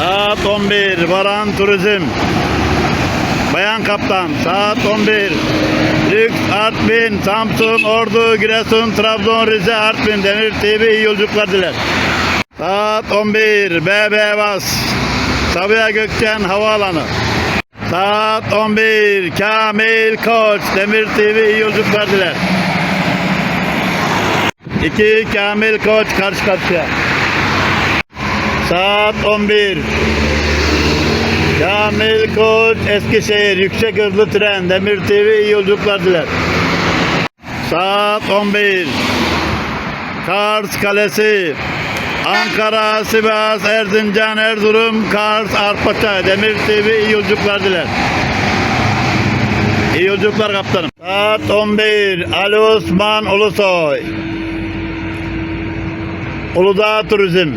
Saat 11 Varan Turizm Bayan Kaptan saat 11 Lüks Artvin, Samsun, Ordu, Giresun, Trabzon, Rize, Artvin Demir TV iyi yolculuklar diler. Saat 11 BB Bas Sabiha Gökçen Havaalanı Saat 11 Kamil Koç Demir TV iyi yolculuklar diler. 2 Kamil Koç karşı karşıya. Saat 11. Kamil Koç Eskişehir yüksek hızlı tren Demir TV iyi yolculuklar diler. Saat 11. Kars Kalesi Ankara, Sivas, Erzincan, Erzurum, Kars, Arpaçay, Demir TV iyi yolculuklar diler. İyi yolculuklar kaptanım. Saat 11. Ali Osman Ulusoy. Uludağ Turizm.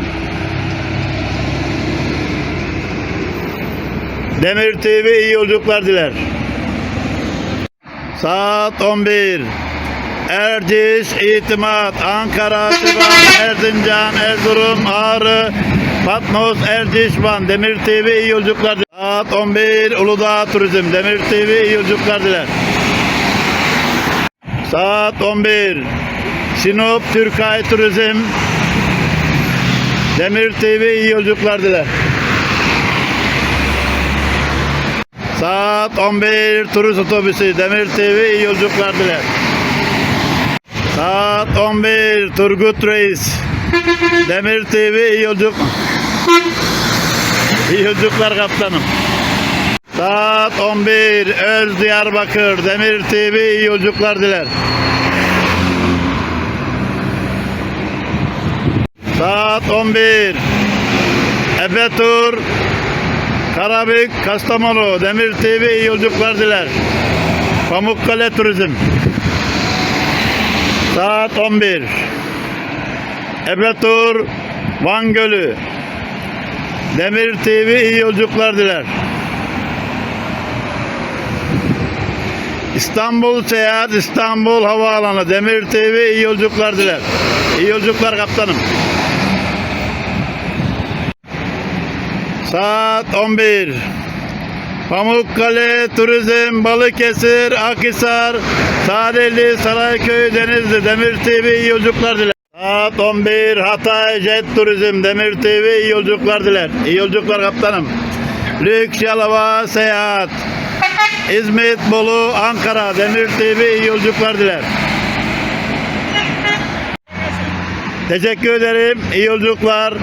Demir TV iyi yolculuklar diler. Saat 11. Erciş, İtimat, Ankara, Sivas, Erzincan, Erzurum, Ağrı, Patmos, Erciş, Van, Demir TV iyi yolculuklar. Saat 11. Uludağ Turizm, Demir TV iyi yolculuklar diler. Saat 11. Sinop, Türkay Turizm, Demir TV iyi yolculuklar diler. Saat 11 turist otobüsü Demir TV iyi yolculuklar diler. Saat 11 Turgut Reis Demir TV iyi yolculuk İyi yolculuklar kaptanım. Saat 11 Öz Diyarbakır Demir TV iyi yolculuklar diler. Saat 11 Efe Tur Karabük, Kastamonu, Demir TV iyi yolculuklar diler. Pamukkale Turizm. Saat 11. Ebe Tur, Van Gölü. Demir TV iyi yolculuklar diler. İstanbul Seyahat, İstanbul Havaalanı, Demir TV iyi yolculuklar diler. İyi yolculuklar kaptanım. Saat 11. Pamukkale, Turizm, Balıkesir, Akhisar, Sadeli, Sarayköy, Denizli, Demir TV yolculuklar diler. Saat 11. Hatay, Jet Turizm, Demir TV iyi yolculuklar diler. İyi yolculuklar kaptanım. Lüks Yalova, Seyahat. İzmit, Bolu, Ankara, Demir TV iyi yolculuklar diler. Teşekkür ederim. İyi yolculuklar.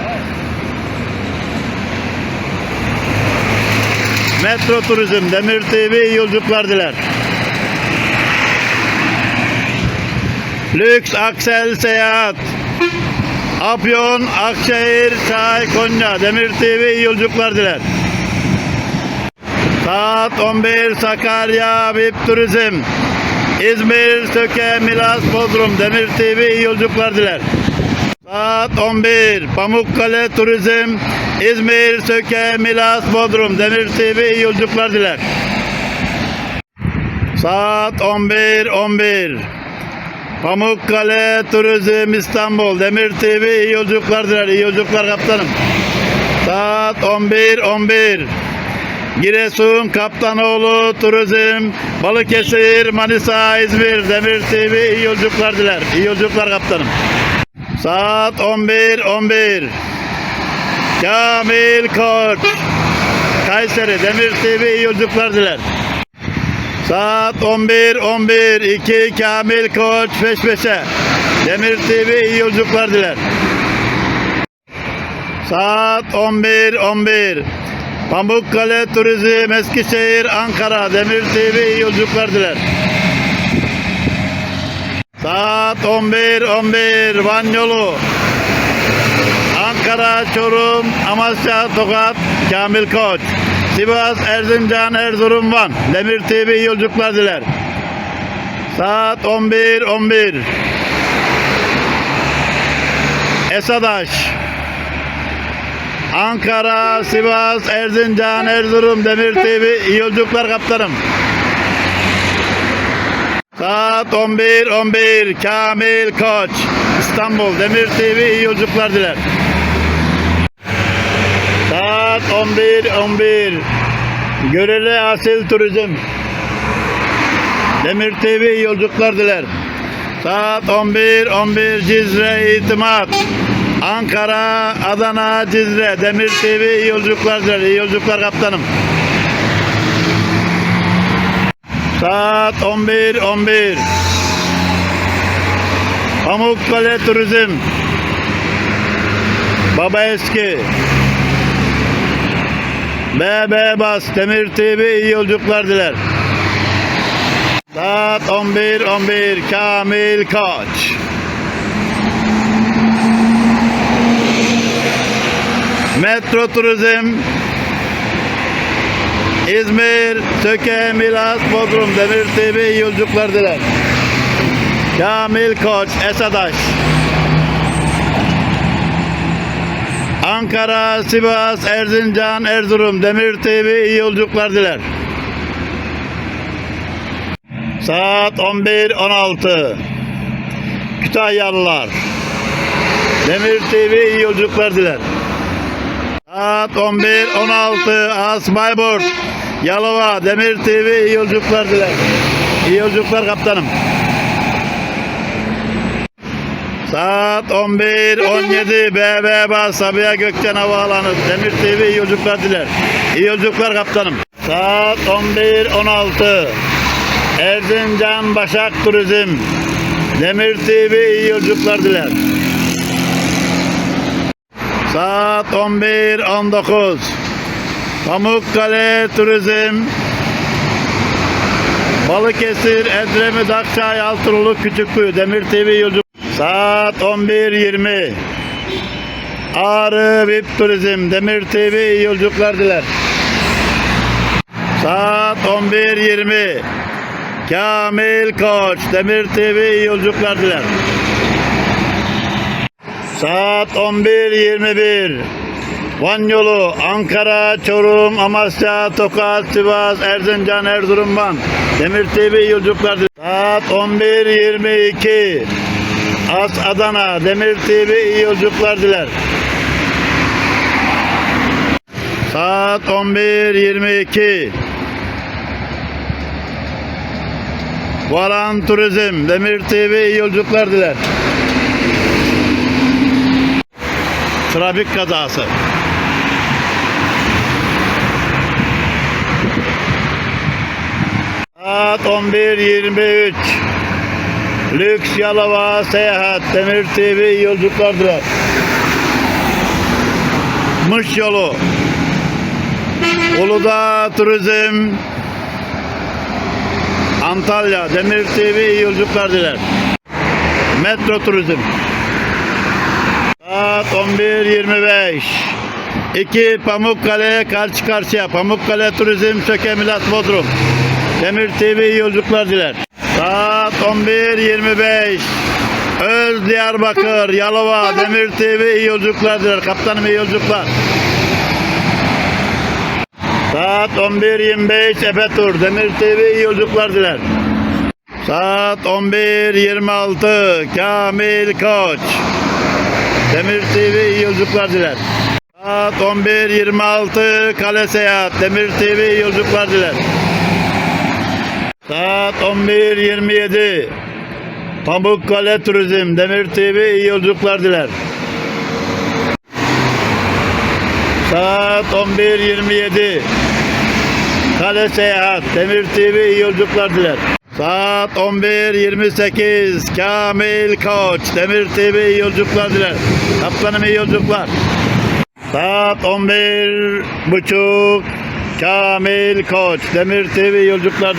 Metro Turizm, Demir TV yolculuklar diler. Lüks Aksel Seyahat. Afyon, Akşehir, Çay, Konya, Demir TV yolculuklar diler. Saat 11 Sakarya, VIP Turizm. İzmir, Söke, Milas, Bodrum, Demir TV yolculuklar diler. Saat 11 Pamukkale Turizm İzmir, Söke, Milas, Bodrum Demir TV iyi yolculuklar diler. Saat 11 11 Pamukkale Turizm İstanbul Demir TV iyi yolculuklar diler. İyi yolculuklar kaptanım. Saat 11 11 Giresun Kaptanoğlu Turizm Balıkesir Manisa İzmir Demir TV iyi yolculuklar diler. İyi yolculuklar kaptanım. Saat 11 11 Kamil Koç Kayseri Demir TV iyi yolculuklar diler. Saat 11 11 2 Kamil Koç peş peşe Demir TV iyi yolculuklar diler. Saat 11 11 Pamukkale Turizm Eskişehir Ankara Demir TV iyi yolculuklar diler. Saat 11 11 Van yolu Ankara, Çorum, Amasya, Tokat, Kamil Koç. Sivas, Erzincan, Erzurum, Van. Demir TV yolculuklar diler. Saat 11 11 Esadaş Ankara, Sivas, Erzincan, Erzurum, Demir TV iyi yolculuklar kaptanım. Saat 11 11 Kamil Koç İstanbul Demir TV iyi yolculuklar diler. Saat 11 11 Görele Asil Turizm Demir TV iyi yolculuklar diler. Saat 11 11 Cizre İtimat Ankara, Adana, Cizre Demir TV iyi yolculuklar diler. İyi yolculuklar kaptanım. Saat 11 11 Pamukkale Turizm. Baba Eski. BB Bas Demir TV iyi yolculuklar diler. Saat 11 11 Kamil Koç. Metro Turizm İzmir, Söke, Milas, Bodrum, Demir TV yolculuklar diler. Kamil Koç, Esadaş. Ankara, Sivas, Erzincan, Erzurum, Demir TV iyi yolculuklar diler. Saat 11.16 Kütahyalılar Demir TV iyi yolculuklar diler. Saat 11.16 As Bayburt Yalova Demir TV iyi yolculuklar diler. İyi yolculuklar kaptanım. Saat 11.17 BB Bas Sabiha Gökçen Havaalanı Demir TV iyi yolculuklar diler. İyi yolculuklar kaptanım. Saat 11.16 Erzincan Başak Turizm Demir TV iyi yolculuklar diler. Saat 11.19 Pamukkale Turizm Balıkesir, Edremit, Akçay, Altınoluk, Küçükkuyu, Demir TV yolculuk. Saat 11.20 Ağrı VIP Turizm, Demir TV iyi yolculuklar diler. Saat 11.20 Kamil Koç, Demir TV iyi yolculuklar diler. Saat 11.21 Van yolu Ankara, Çorum, Amasya, Tokat, Sivas, Erzincan, Erzurum, Van. Demir TV yolculuklar. Saat 11.22 As Adana, Demir TV iyi yolculuklar diler. Saat 11.22 Varan Turizm, Demir TV iyi yolculuklar diler. Trafik kazası. Saat 11.23 Lüks Yalova Seyahat Demir TV yolculuklar. Mış yolu Uludağ Turizm Antalya Demir TV yolculuklar. Metro Turizm Saat 11.25 2 Pamukkale karşı karşıya Pamukkale Turizm Söke Milas Bodrum Demir TV iyi yolculuklar diler. Saat 11.25 Öz Diyarbakır Yalova Demir TV iyi yolculuklar diler. Kaptanım iyi yolculuklar. Saat 11.25 Efe Tur Demir TV iyi yolculuklar diler. Saat 11.26 Kamil Koç Demir TV iyi yolculuklar diler. Saat 11.26 Kale Seyahat Demir TV iyi yolculuklar diler. Saat 11.27 Pamukkale Turizm Demir TV iyi yolculuklar diler. Saat 11.27 Kale Seyahat Demir TV iyi yolculuklar diler. Saat 11.28 Kamil Koç Demir TV yolculuklar diler. Kaptanım iyi yolculuklar. Saat 11 buçuk Kamil Koç Demir TV yolculuklar diler.